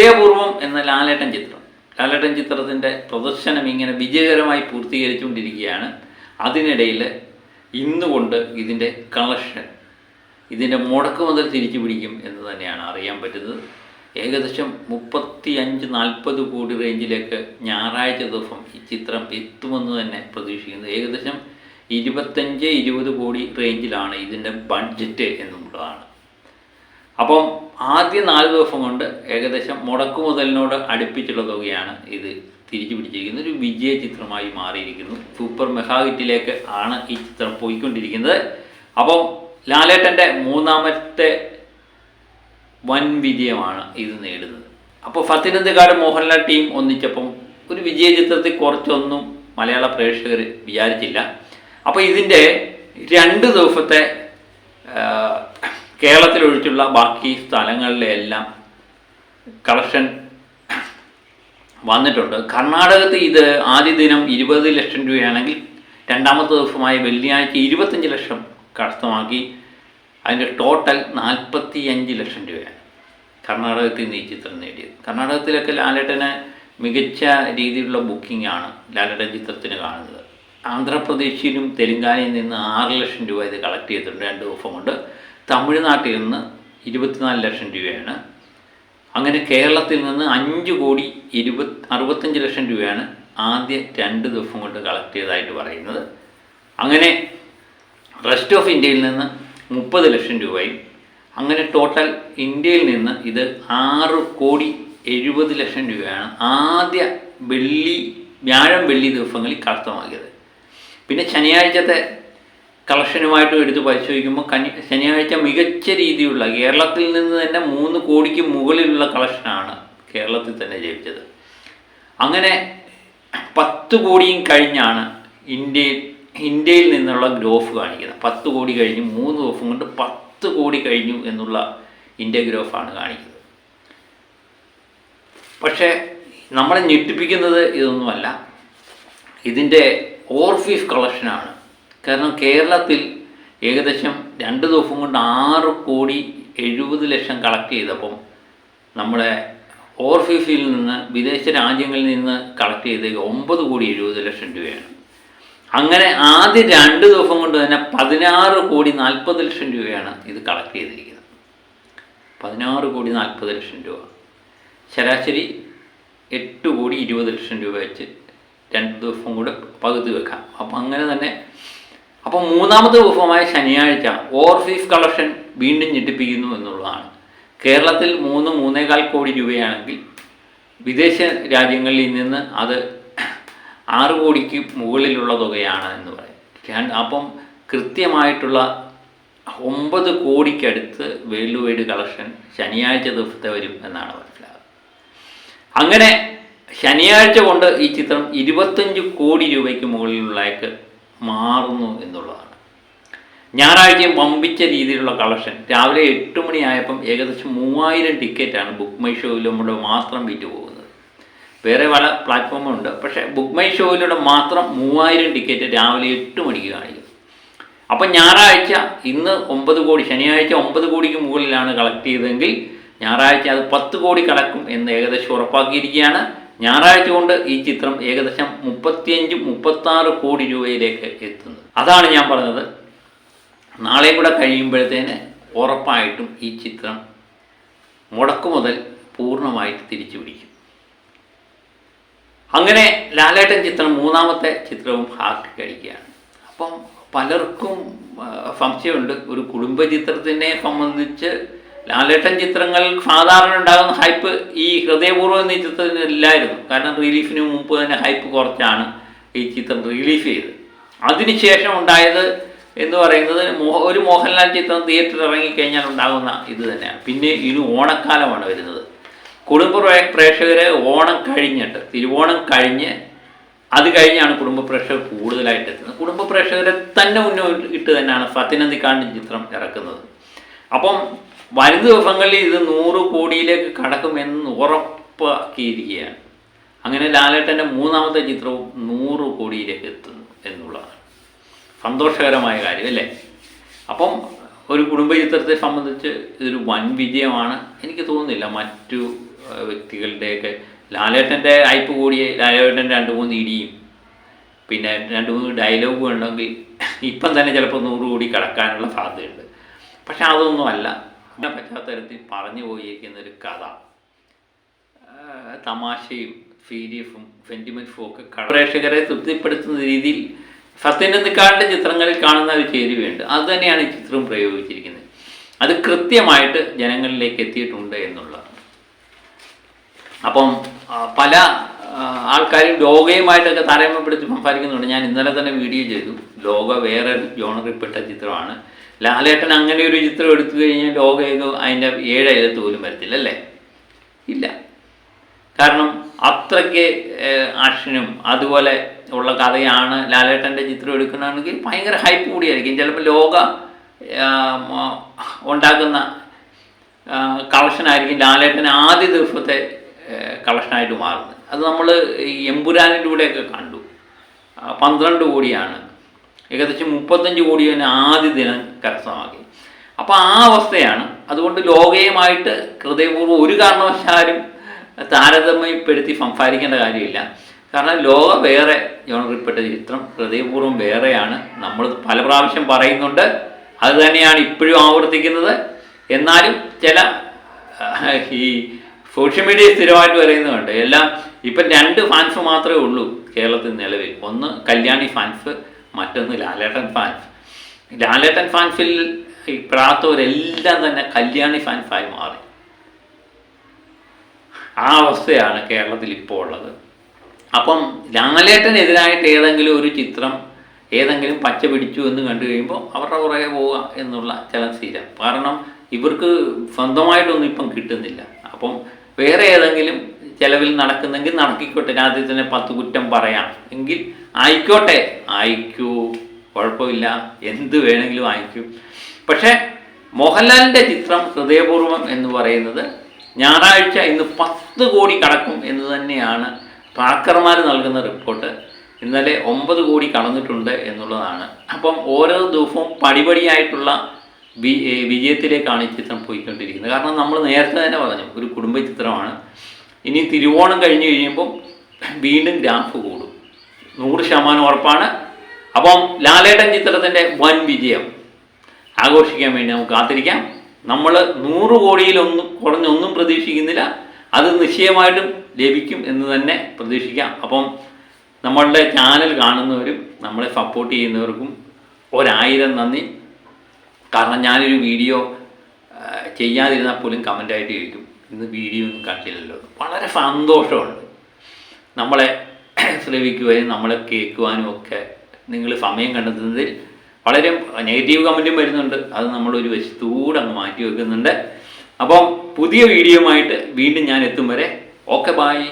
ഹൃദയപൂർവം എന്ന ലാലേട്ടൻ ചിത്രം. ലാലേട്ടൻ ചിത്രത്തിന്റെ പ്രദർശനം ഇങ്ങനെ വിജയകരമായി പൂർത്തീകരിച്ചുകൊണ്ടിരിക്കുകയാണ്. അതിനിടയിൽ ഇന്നുകൊണ്ട് ഇതിന്റെ കളക്ഷൻ ഇതിന്റെ മുടക്ക് മുതൽ തിരിച്ചു പിടിക്കും എന്ന് തന്നെയാണ് അറിയാൻ പറ്റുന്നത്. ഏകദേശം മുപ്പത്തി അഞ്ച് നാൽപ്പത് കോടി റേഞ്ചിലേക്ക് ഞായറാഴ്ച ദിവസം ഈ ചിത്രം എത്തുമെന്ന് തന്നെ പ്രതീക്ഷിക്കുന്നു. ഏകദേശം ഇരുപത്തഞ്ച് ഇരുപത് കോടി റേഞ്ചിലാണ് ഇതിന്റെ ബഡ്ജറ്റ് എന്നുള്ളതാണ്. അപ്പം ആദ്യ നാല് ദിവസം കൊണ്ട് ഏകദേശം മുടക്കു മുതലിനോട് അടുപ്പിച്ചുള്ള തുകയാണ് ഇത് തിരിച്ചു പിടിച്ചിരിക്കുന്നത്. ഒരു വിജയ ചിത്രമായി മാറിയിരിക്കുന്നു. സൂപ്പർ മെഗാ ഹിറ്റിലേക്ക് ആണ് ഈ ചിത്രം പോയിക്കൊണ്ടിരിക്കുന്നത്. അപ്പം ലാലേട്ടന്റെ മൂന്നാമത്തെ വൻ വിജയമാണ് ഇത് നേടുന്നത്. അപ്പോൾ ഫത്തിനന്ദക്കാട് മോഹൻലാൽ ടീം ഒന്നിച്ചപ്പം ഒരു വിജയ ചിത്രത്തിൽ കുറച്ചൊന്നും മലയാള പ്രേക്ഷകർ വിചാരിച്ചില്ല. അപ്പോൾ ഇതിന്റെ രണ്ട് ദിവസത്തെ കേരളത്തിലൊഴിച്ചുള്ള ബാക്കി സ്ഥലങ്ങളിലെല്ലാം കളക്ഷൻ വന്നിട്ടുണ്ട്. കർണാടകത്ത് ഇത് ആദ്യ ദിനം ഇരുപത് ലക്ഷം രൂപയാണെങ്കിൽ രണ്ടാമത്തെ ദിവസമായ വെള്ളിയാഴ്ച ഇരുപത്തഞ്ച് ലക്ഷം കരസ്ഥമാക്കി. അതിന്റെ ടോട്ടൽ നാൽപ്പത്തി അഞ്ച് ലക്ഷം രൂപയാണ് കർണാടകത്തിൽ നിന്ന് ഈ ചിത്രം നേടിയത്. കർണാടകത്തിലൊക്കെ ലാലേട്ടന് മികച്ച രീതിയിലുള്ള ബുക്കിംഗ് ആണ് ലാലേട്ടൻ ചിത്രത്തിന് കാണുന്നത്. ആന്ധ്രാപ്രദേശിലും തെലുങ്കാനയിൽ നിന്ന് ആറ് ലക്ഷം രൂപ ഇത് കളക്ട് ചെയ്തിട്ടുണ്ട് രണ്ട് ദിവസം കൊണ്ട്. തമിഴ്നാട്ടിൽ നിന്ന് ഇരുപത്തിനാല് ലക്ഷം രൂപയാണ്. അങ്ങനെ കേരളത്തിൽ നിന്ന് അഞ്ച് കോടി ഇരുപത് അറുപത്തഞ്ച് ലക്ഷം രൂപയാണ് ആദ്യ രണ്ട് ദിവസം കൊണ്ട് കളക്ട് ചെയ്തതായിട്ട് പറയുന്നത്. അങ്ങനെ റെസ്റ്റ് ഓഫ് ഇന്ത്യയിൽ നിന്ന് മുപ്പത് ലക്ഷം രൂപയും അങ്ങനെ ടോട്ടൽ ഇന്ത്യയിൽ നിന്ന് ഇത് ആറ് കോടി എഴുപത് ലക്ഷം രൂപയാണ് ആദ്യ വെള്ളി വ്യാഴം വെള്ളി ദിവസങ്ങളിൽ കരസ്ഥമാക്കിയത് പിന്നെ ശനിയാഴ്ചത്തെ കളക്ഷനുമായിട്ട് എടുത്ത് പരിശോധിക്കുമ്പോൾ കനി ശനിയാഴ്ച മികച്ച രീതിയിലുള്ള കേരളത്തിൽ നിന്ന് തന്നെ മൂന്ന് കോടിക്ക് മുകളിലുള്ള കളക്ഷനാണ് കേരളത്തിൽ തന്നെ ജയിച്ചത്. അങ്ങനെ പത്ത് കോടിയും കഴിഞ്ഞാണ് ഇന്ത്യയിൽ ഇന്ത്യയിൽ നിന്നുള്ള ഗ്രോഫ് കാണിക്കുന്നത്. പത്ത് കോടി കഴിഞ്ഞു മൂന്ന് ദിവസം കൊണ്ട് പത്ത് കോടി കഴിഞ്ഞു എന്നുള്ള ഇന്ത്യ ഗ്രോഫാണ് കാണിക്കുന്നത്. പക്ഷേ നമ്മളെ ഞെട്ടിപ്പിക്കുന്നത് ഇതൊന്നുമല്ല. ഇതിന്റെ ഓർഫീസ് കളക്ഷനാണ്. കാരണം കേരളത്തിൽ ഏകദേശം രണ്ട് ദിവസം കൊണ്ട് ആറ് കോടി എഴുപത് ലക്ഷം കളക്ട് ചെയ്തപ്പം നമ്മുടെ ഓർഫീസിൽ നിന്ന് വിദേശ രാജ്യങ്ങളിൽ നിന്ന് കളക്ട് ചെയ്ത ഒമ്പത് കോടി എഴുപത് ലക്ഷം രൂപയാണ്. അങ്ങനെ ആദ്യ രണ്ട് ദിവസം കൊണ്ട് തന്നെ പതിനാറ് കോടി നാൽപ്പത് ലക്ഷം രൂപയാണ് ഇത് കളക്ട് ചെയ്തിരിക്കുന്നത്. പതിനാറ് കോടി നാൽപ്പത് ലക്ഷം രൂപ. ശരാശരി എട്ട് കോടി ഇരുപത് ലക്ഷം രൂപ വെച്ച് രണ്ട് ദിവസം കൂടെ പകുതി വെക്കാം. അപ്പം അങ്ങനെ തന്നെ അപ്പം മൂന്നാമത്തെ ദിവസമായ ശനിയാഴ്ച ഓവർസീസ് കളക്ഷൻ വീണ്ടും ഞെട്ടിപ്പിക്കുന്നു എന്നുള്ളതാണ്. കേരളത്തിൽ മൂന്ന് മൂന്നേകാൽ കോടി രൂപയാണെങ്കിൽ വിദേശ രാജ്യങ്ങളിൽ നിന്ന് അത് ആറ് കോടിക്ക് മുകളിലുള്ള തുകയാണ് എന്ന് പറയും. അപ്പം കൃത്യമായിട്ടുള്ള ഒമ്പത് കോടിക്കടുത്ത് വേൾഡ് വൈഡ് കളക്ഷൻ ശനിയാഴ്ച ദിവസത്തെ വരും എന്നാണ് മനസ്സിലാകുന്നത്. അങ്ങനെ ശനിയാഴ്ച കൊണ്ട് ഈ ചിത്രം ഇരുപത്തഞ്ച് കോടി രൂപയ്ക്ക് മുകളിലുള്ളേക്ക് മാറുന്നു എന്നുള്ളതാണ്. ഞായറാഴ്ചയും വമ്പിച്ച രീതിയിലുള്ള കളക്ഷൻ. രാവിലെ എട്ട് മണിയായപ്പം ഏകദേശം മൂവായിരം ടിക്കറ്റാണ് ബുക്ക് മൈ ഷോയിലൂടെ മാത്രം വിറ്റ് പോകുന്നത്. വേറെ പല പ്ലാറ്റ്ഫോമും ഉണ്ട്. പക്ഷേ ബുക്ക് മൈ ഷോയിലൂടെ മാത്രം മൂവായിരം ടിക്കറ്റ് രാവിലെ എട്ട് മണിക്ക് കാണിക്കും. അപ്പം ഞായറാഴ്ച ഇന്ന് ഒമ്പത് കോടി ശനിയാഴ്ച ഒമ്പത് കോടിക്ക് മുകളിലാണ് കളക്ട് ചെയ്തതെങ്കിൽ ഞായറാഴ്ച അത് പത്ത് കോടി കടക്കും എന്ന് ഏകദേശം ഉറപ്പാക്കിയിരിക്കുകയാണ്. ഞായറാഴ്ച കൊണ്ട് ഈ ചിത്രം ഏകദേശം മുപ്പത്തിയഞ്ച് മുപ്പത്താറ് കോടി രൂപയിലേക്ക് എത്തുന്നത് അതാണ് ഞാൻ പറഞ്ഞത്. നാളെ കൂടെ കഴിയുമ്പോഴത്തേന് ഉറപ്പായിട്ടും ഈ ചിത്രം മുടക്കു മുതൽ പൂർണമായിട്ട് തിരിച്ചു പിടിക്കും. അങ്ങനെ ലാലേട്ടൻ ചിത്രം മൂന്നാമത്തെ ചിത്രവും ഹാർട്ട് കഴിക്കുകയാണ് അപ്പം പലർക്കും സംശയമുണ്ട്. ഒരു കുടുംബ ചിത്രത്തിനെ സംബന്ധിച്ച് ലാലേട്ടൻ ചിത്രങ്ങൾ സാധാരണ ഉണ്ടാകുന്ന ഹൈപ്പ് ഈ ഹൃദയപൂർവം എന്ന ചിത്രത്തിന് ഇല്ലായിരുന്നു. കാരണം റിലീഫിന് മുമ്പ് തന്നെ ഹൈപ്പ് കുറച്ചാണ് ഈ ചിത്രം റിലീഫ് ചെയ്തത്. അതിനുശേഷം ഉണ്ടായത് എന്ന് പറയുന്നത് ഒരു മോഹൻലാൽ ചിത്രം തിയേറ്ററിൽ ഇറങ്ങിക്കഴിഞ്ഞാൽ ഉണ്ടാകുന്ന ഇത് തന്നെയാണ്. പിന്നെ ഇനി ഓണക്കാലമാണ് വരുന്നത്. കുടുംബ പ്രേ- പ്രേക്ഷകരെ ഓണം കഴിഞ്ഞിട്ട് തിരുവോണം കഴിഞ്ഞ് അത് കഴിഞ്ഞാണ് കുടുംബ പ്രേക്ഷകർ കൂടുതലായിട്ട് എത്തുന്നത്. കുടുംബ പ്രേക്ഷകരെ തന്നെ മുന്നോട്ട് ഇട്ട് തന്നെയാണ് സത്യനന്ദിക്കാണ്ട് ചിത്രം ഇറക്കുന്നത്. അപ്പം വരും ദിവസങ്ങളിൽ ഇത് നൂറ് കോടിയിലേക്ക് കടക്കുമെന്ന് ഉറപ്പാക്കിയിരിക്കുകയാണ്. അങ്ങനെ ലാലേട്ടന്റെ മൂന്നാമത്തെ ചിത്രവും നൂറ് കോടിയിലേക്ക് എത്തുന്നു എന്നുള്ളതാണ്. സന്തോഷകരമായ കാര്യം അല്ലേ? അപ്പം ഒരു കുടുംബ ചിത്രത്തെ സംബന്ധിച്ച് ഇതൊരു വൻ വിജയമാണ്. എനിക്ക് തോന്നുന്നില്ല മറ്റു വ്യക്തികളുടെയൊക്കെ ലാലേട്ടന്റെ അയപ്പ് കൂടിയ ലാലേട്ടൻ രണ്ട് മൂന്ന് ഇടിയും പിന്നെ രണ്ട് മൂന്ന് ഡയലോഗും ഉണ്ടെങ്കിൽ ഇപ്പം തന്നെ ചിലപ്പോൾ നൂറ് കോടി കടക്കാനുള്ള സാധ്യതയുണ്ട്. പക്ഷെ അതൊന്നും അല്ല. പശ്ചാത്തലത്തിൽ പറഞ്ഞു പോയിരിക്കുന്ന ഒരു കഥ. തമാശയും ഫീരിയഫും സെന്റിമെന്റും ഒക്കെ പ്രേക്ഷകരെ തൃപ്തിപ്പെടുത്തുന്ന രീതിയിൽ സത്യനന്ദിക്കാരുടെ ചിത്രങ്ങളിൽ കാണുന്ന ഒരു ചേരുവയുണ്ട് അത് തന്നെയാണ് ഈ ചിത്രം പ്രയോഗിച്ചിരിക്കുന്നത്. അത് കൃത്യമായിട്ട് ജനങ്ങളിലേക്ക് എത്തിയിട്ടുണ്ട് എന്നുള്ളതാണ്. അപ്പം പല ആൾക്കാരും ലോകയുമായിട്ടൊക്കെ താരതമ്യപ്പെടുത്തി സംസാരിക്കുന്നുണ്ട്. ഞാൻ ഇന്നലെ തന്നെ വീഡിയോ ചെയ്തു. ലോക വേറെ ജോണറിൽപ്പെട്ട ചിത്രമാണ്. ലാലേട്ടൻ അങ്ങനെ ഒരു ചിത്രം എടുത്തു കഴിഞ്ഞാൽ ലോകയൊക്കെ അതിന്റെ ഏഴ് എഴുത്ത് പോലും വരത്തില്ല അല്ലേ? ഇല്ല. കാരണം അത്രയ്ക്ക് ആക്ഷനും അതുപോലെ ഉള്ള കഥയാണ് ലാലേട്ടന്റെ ചിത്രം എടുക്കണമെങ്കിൽ ഭയങ്കര ഹൈപ്പ് കൂടിയായിരിക്കും. ചിലപ്പോൾ ലോക ഉണ്ടാക്കുന്ന കളക്ഷനായിരിക്കും ലാലേട്ടൻ ആദ്യ ദിവസത്തെ കളക്ഷനായിട്ട് മാറുന്നത്. അത് നമ്മൾ എമ്പുരാനിലൂടെയൊക്കെ കണ്ടു. പന്ത്രണ്ട് കോടിയാണ് ഏകദേശം മുപ്പത്തഞ്ച് കോടി തന്നെ ആദ്യ ദിനം കരസ്ഥമാക്കി. അപ്പോൾ ആ അവസ്ഥയാണ്. അതുകൊണ്ട് ലോകയുമായിട്ട് ഹൃദയപൂർവം ഒരു കാരണവശാലും താരതമ്യപ്പെടുത്തി സംസാരിക്കേണ്ട കാര്യമില്ല. കാരണം ലോക വേറെ ജോണറിൽപ്പെട്ട ചിത്രം ഹൃദയപൂർവം വേറെയാണ്. നമ്മൾ പല പ്രാവശ്യം പറയുന്നുണ്ട് അത് തന്നെയാണ് ഇപ്പോഴും ആവർത്തിക്കുന്നത്. എന്നാലും ചില ഈ സോഷ്യൽ മീഡിയ സ്ഥിരമായിട്ട് പറയുന്നുണ്ട്. എല്ലാം ഇപ്പം രണ്ട് ഫാൻസ് മാത്രമേ ഉള്ളൂ കേരളത്തിൽ നിലവിൽ. ഒന്ന് കല്യാണി ഫാൻസ് മറ്റൊന്ന് ലാലേട്ടൻ ഫാൻ ലാലേട്ടൻ ഫാൻസിൽ ഈ പെടാത്തവരെല്ലാം തന്നെ കല്യാണി ഫാൻസായി മാറി. ആ അവസ്ഥയാണ് കേരളത്തിൽ ഇപ്പോൾ ഉള്ളത്. അപ്പം ലാലേട്ടനെതിരായിട്ട് ഏതെങ്കിലും ഒരു ചിത്രം ഏതെങ്കിലും പച്ച പിടിച്ചു എന്ന് കണ്ടു കഴിയുമ്പോൾ അവരുടെ പുറകെ പോവുക എന്നുള്ള ചില സ്ഥിരം. കാരണം ഇവർക്ക് സ്വന്തമായിട്ടൊന്നും ഇപ്പം കിട്ടുന്നില്ല. അപ്പം വേറെ ഏതെങ്കിലും ചിലവിൽ നടക്കുന്നെങ്കിൽ നടക്കിക്കോട്ടെ. രാജ്യത്തിന് പത്ത് കുറ്റം പറയാം. എങ്കിൽ ആയിക്കോട്ടെ. ആയിക്കൂ. കുഴപ്പമില്ല. എന്ത് വേണമെങ്കിലും ആയിക്കൂ. പക്ഷേ മോഹൻലാലിന്റെ ചിത്രം ഹൃദയപൂർവം എന്ന് പറയുന്നത് ഞായറാഴ്ച ഇന്ന് പത്ത് കോടി കടക്കും എന്ന് തന്നെയാണ് പാക്കർമാർ നൽകുന്ന റിപ്പോർട്ട്. ഇന്നലെ ഒമ്പത് കോടി കടന്നിട്ടുണ്ട് എന്നുള്ളതാണ്. അപ്പം ഓരോ ദിവസവും പടിപടിയായിട്ടുള്ള വിജയത്തിലേക്കാണ് ഈ ചിത്രം പോയിക്കൊണ്ടിരിക്കുന്നത്. കാരണം നമ്മൾ നേരത്തെ തന്നെ പറഞ്ഞു ഒരു കുടുംബ ചിത്രമാണ്. ഇനി തിരുവോണം കഴിഞ്ഞ് കഴിയുമ്പം വീണ്ടും ഗ്രാഫ് കൂടും. നൂറ് ശതമാനം ഉറപ്പാണ്. അപ്പം ലാലേട്ടൻ ചിത്രത്തിന്റെ വൻ വിജയം. ആഘോഷിക്കാൻ വേണ്ടി നമുക്ക് കാത്തിരിക്കാം. നമ്മൾ നൂറ് കോടിയിലൊന്നും കുറഞ്ഞൊന്നും പ്രതീക്ഷിക്കുന്നില്ല. അത് നിശ്ചയമായിട്ടും ലഭിക്കും എന്ന് തന്നെ പ്രതീക്ഷിക്കാം. അപ്പം നമ്മളുടെ ചാനൽ കാണുന്നവരും നമ്മളെ സപ്പോർട്ട് ചെയ്യുന്നവർക്കും ഒരായിരം നന്ദി. കാരണം ഞാനൊരു വീഡിയോ ചെയ്യാതിരുന്നാൽ പോലും കമന്റായിട്ട് ചോദിക്കും ഇന്ന് വീഡിയോ ഒന്നും കണ്ടില്ലല്ലോ വളരെ സന്തോഷമുണ്ട്. നമ്മളെ ശ്രവിക്കുവാനും നമ്മളെ കേൾക്കുവാനും ഒക്കെ നിങ്ങൾ സമയം കണ്ടെത്തുന്നതിൽ വളരെ നെഗറ്റീവ് കമന്റും വരുന്നുണ്ട്. അത് നമ്മളൊരു വശത്തൂടെ അങ്ങ് മാറ്റി വെക്കുന്നുണ്ട്. അപ്പം പുതിയ വീഡിയോ ആയിട്ട് വീണ്ടും ഞാൻ എത്തും വരെ. Okay bye